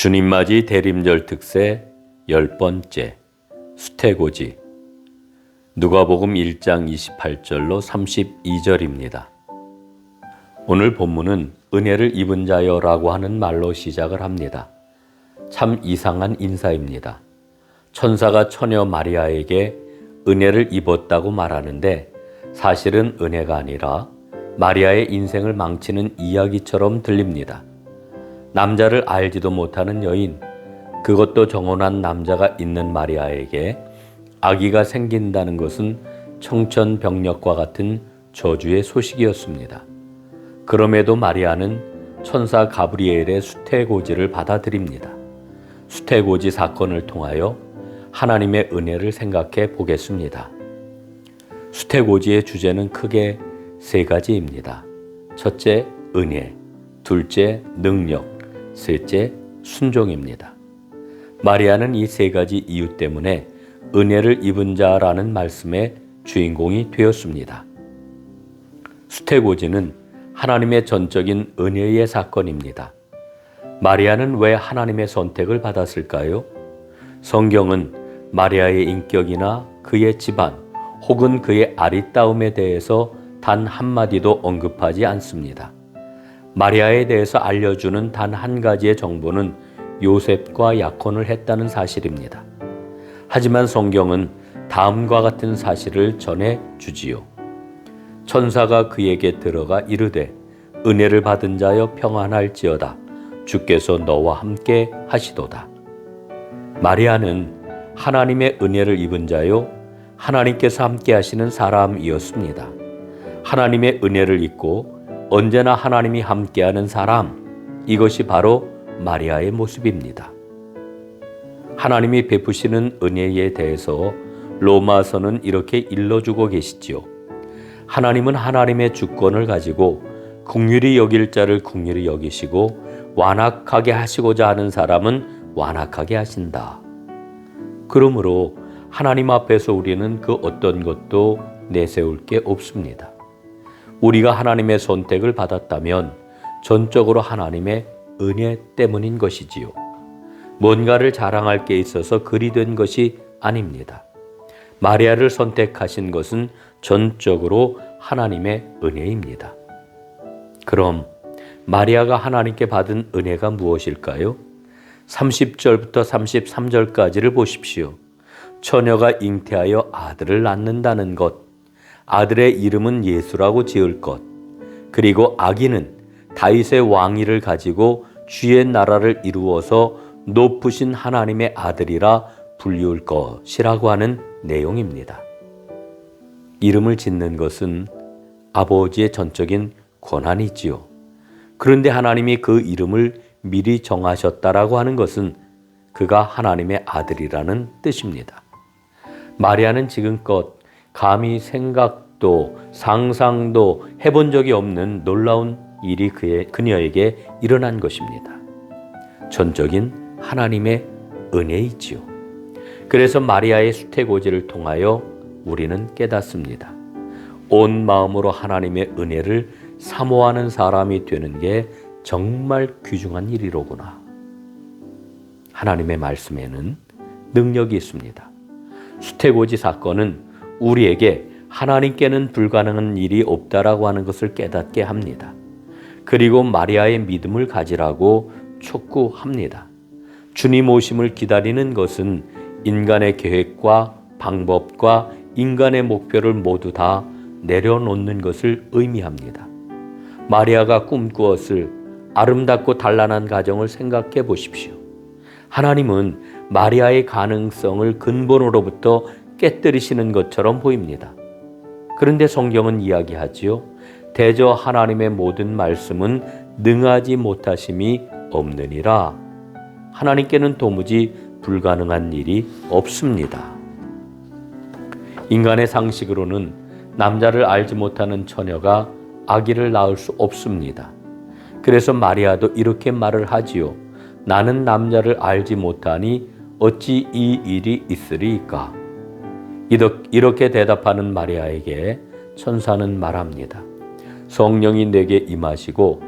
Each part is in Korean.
주님맞이 대림절 특세 열 번째 수태고지 누가복음 1장 28절로 32절입니다. 오늘 본문은 은혜를 입은 자여라고 하는 말로 시작을 합니다. 참 이상한 인사입니다. 천사가 처녀 마리아에게 은혜를 입었다고 말하는데 사실은 은혜가 아니라 마리아의 인생을 망치는 이야기처럼 들립니다. 남자를 알지도 못하는 여인, 그것도 정혼한 남자가 있는 마리아에게 아기가 생긴다는 것은 청천벽력과 같은 저주의 소식이었습니다. 그럼에도 마리아는 천사 가브리엘의 수태고지를 받아들입니다. 수태고지 사건을 통하여 하나님의 은혜를 생각해 보겠습니다. 수태고지의 주제는 크게 세 가지입니다. 첫째, 은혜. 둘째, 능력. 셋째, 순종입니다. 마리아는 이 세 가지 이유 때문에 은혜를 입은 자라는 말씀의 주인공이 되었습니다. 수태고지는 하나님의 전적인 은혜의 사건입니다. 마리아는 왜 하나님의 선택을 받았을까요? 성경은 마리아의 인격이나 그의 집안 혹은 그의 아리따움에 대해서 단 한마디도 언급하지 않습니다. 마리아에 대해서 알려주는 단 한 가지의 정보는 요셉과 약혼을 했다는 사실입니다. 하지만 성경은 다음과 같은 사실을 전해 주지요. 천사가 그에게 들어가 이르되 은혜를 받은 자여 평안할지어다 주께서 너와 함께 하시도다. 마리아는 하나님의 은혜를 입은 자요 하나님께서 함께 하시는 사람이었습니다. 하나님의 은혜를 입고 언제나 하나님이 함께하는 사람, 이것이 바로 마리아의 모습입니다. 하나님이 베푸시는 은혜에 대해서 로마서는 이렇게 일러주고 계시지요. 하나님은 하나님의 주권을 가지고 국률이 여길 자를 국률이 여기시고 완악하게 하시고자 하는 사람은 완악하게 하신다. 그러므로 하나님 앞에서 우리는 그 어떤 것도 내세울 게 없습니다. 우리가 하나님의 선택을 받았다면 전적으로 하나님의 은혜 때문인 것이지요. 뭔가를 자랑할 게 있어서 그리 된 것이 아닙니다. 마리아를 선택하신 것은 전적으로 하나님의 은혜입니다. 그럼 마리아가 하나님께 받은 은혜가 무엇일까요? 30절부터 33절까지를 보십시오. 처녀가 잉태하여 아들을 낳는다는 것. 아들의 이름은 예수라고 지을 것. 그리고 아기는 다윗의 왕위를 가지고 주의 나라를 이루어서 높으신 하나님의 아들이라 불리울 것이라고 하는 내용입니다. 이름을 짓는 것은 아버지의 전적인 권한이지요. 그런데 하나님이 그 이름을 미리 정하셨다라고 하는 것은 그가 하나님의 아들이라는 뜻입니다. 마리아는 지금껏 감히 생각도 상상도 해본 적이 없는 놀라운 일이 그의, 그녀에게 일어난 것입니다. 전적인 하나님의 은혜이지요. 그래서 마리아의 수태고지를 통하여 우리는 깨닫습니다. 온 마음으로 하나님의 은혜를 사모하는 사람이 되는 게 정말 귀중한 일이로구나. 하나님의 말씀에는 능력이 있습니다. 수태고지 사건은 우리에게 하나님께는 불가능한 일이 없다라고 하는 것을 깨닫게 합니다. 그리고 마리아의 믿음을 가지라고 촉구합니다. 주님 오심을 기다리는 것은 인간의 계획과 방법과 인간의 목표를 모두 다 내려놓는 것을 의미합니다. 마리아가 꿈꾸었을 아름답고 단란한 가정을 생각해 보십시오. 하나님은 마리아의 가능성을 근본으로부터 깨뜨리시는 것처럼 보입니다. 그런데 성경은 이야기하지요. 대저 하나님의 모든 말씀은 능하지 못하심이 없느니라. 하나님께는 도무지 불가능한 일이 없습니다. 인간의 상식으로는 남자를 알지 못하는 처녀가 아기를 낳을 수 없습니다. 그래서 마리아도 이렇게 말을 하지요. 나는 남자를 알지 못하니 어찌 이 일이 있으리까? 이렇게 대답하는 마리아에게 천사는 말합니다. 성령이 내게 임하시고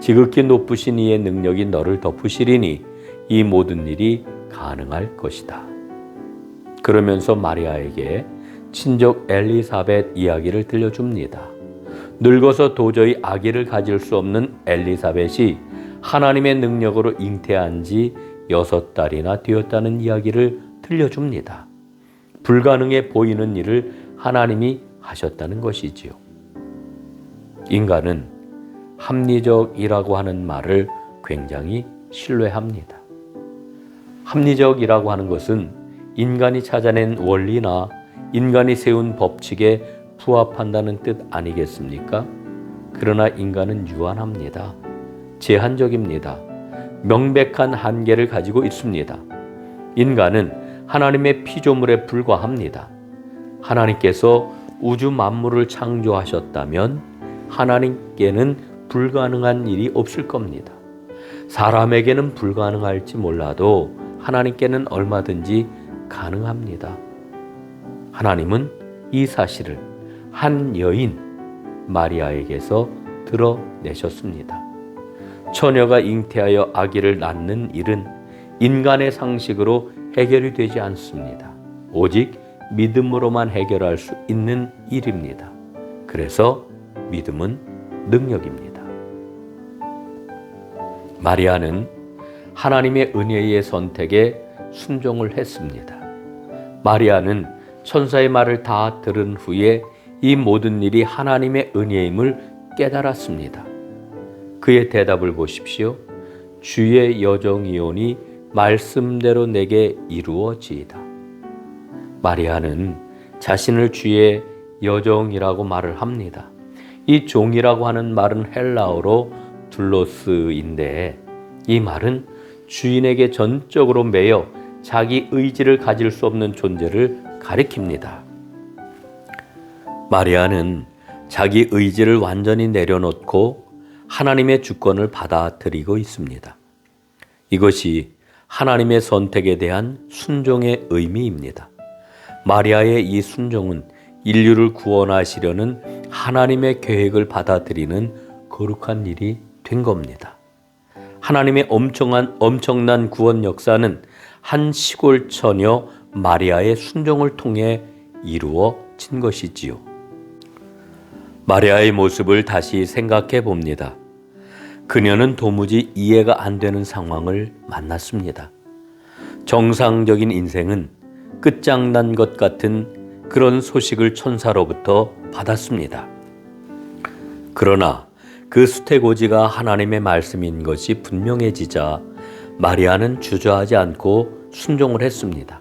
지극히 높으신 이의 능력이 너를 덮으시리니 이 모든 일이 가능할 것이다. 그러면서 마리아에게 친족 엘리사벳 이야기를 들려줍니다. 늙어서 도저히 아기를 가질 수 없는 엘리사벳이 하나님의 능력으로 잉태한 지 여섯 달이나 되었다는 이야기를 들려줍니다. 불가능해 보이는 일을 하나님이 하셨다는 것이지요. 인간은 합리적이라고 하는 말을 굉장히 신뢰합니다. 합리적이라고 하는 것은 인간이 찾아낸 원리나 인간이 세운 법칙에 부합한다는 뜻 아니겠습니까? 그러나 인간은 유한합니다. 제한적입니다. 명백한 한계를 가지고 있습니다. 인간은 하나님의 피조물에 불과합니다. 하나님께서 우주 만물을 창조하셨다면 하나님께는 불가능한 일이 없을 겁니다. 사람에게는 불가능할지 몰라도 하나님께는 얼마든지 가능합니다. 하나님은 이 사실을 한 여인 마리아에게서 드러내셨습니다. 처녀가 잉태하여 아기를 낳는 일은 인간의 상식으로 해결이 되지 않습니다. 오직 믿음으로만 해결할 수 있는 일입니다. 그래서 믿음은 능력입니다. 마리아는 하나님의 은혜의 선택에 순종을 했습니다. 마리아는 천사의 말을 다 들은 후에 이 모든 일이 하나님의 은혜임을 깨달았습니다. 그의 대답을 보십시오. 주의 여정이오니 말씀대로 내게 이루어지이다. 마리아는 자신을 주의 여정이라고 말을 합니다. 이 종이라고 하는 말은 헬라어로 둘로스인데 이 말은 주인에게 전적으로 매여 자기 의지를 가질 수 없는 존재를 가리킵니다. 마리아는 자기 의지를 완전히 내려놓고 하나님의 주권을 받아들이고 있습니다. 이것이 하나님의 선택에 대한 순종의 의미입니다. 마리아의 이 순종은 인류를 구원하시려는 하나님의 계획을 받아들이는 거룩한 일이 된 겁니다. 하나님의 엄청난, 엄청난 구원 역사는 한 시골 처녀 마리아의 순종을 통해 이루어진 것이지요. 마리아의 모습을 다시 생각해 봅니다. 그녀는 도무지 이해가 안 되는 상황을 만났습니다. 정상적인 인생은 끝장난 것 같은 그런 소식을 천사로부터 받았습니다. 그러나 그 수태고지가 하나님의 말씀인 것이 분명해지자 마리아는 주저하지 않고 순종을 했습니다.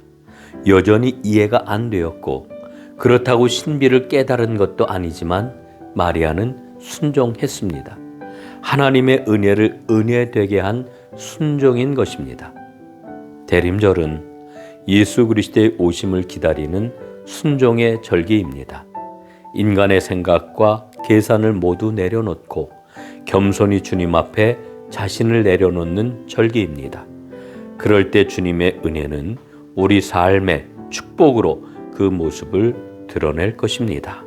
여전히 이해가 안 되었고 그렇다고 신비를 깨달은 것도 아니지만 마리아는 순종했습니다. 하나님의 은혜를 은혜되게 한 순종인 것입니다. 대림절은 예수 그리스도의 오심을 기다리는 순종의 절기입니다. 인간의 생각과 계산을 모두 내려놓고 겸손히 주님 앞에 자신을 내려놓는 절기입니다. 그럴 때 주님의 은혜는 우리 삶의 축복으로 그 모습을 드러낼 것입니다.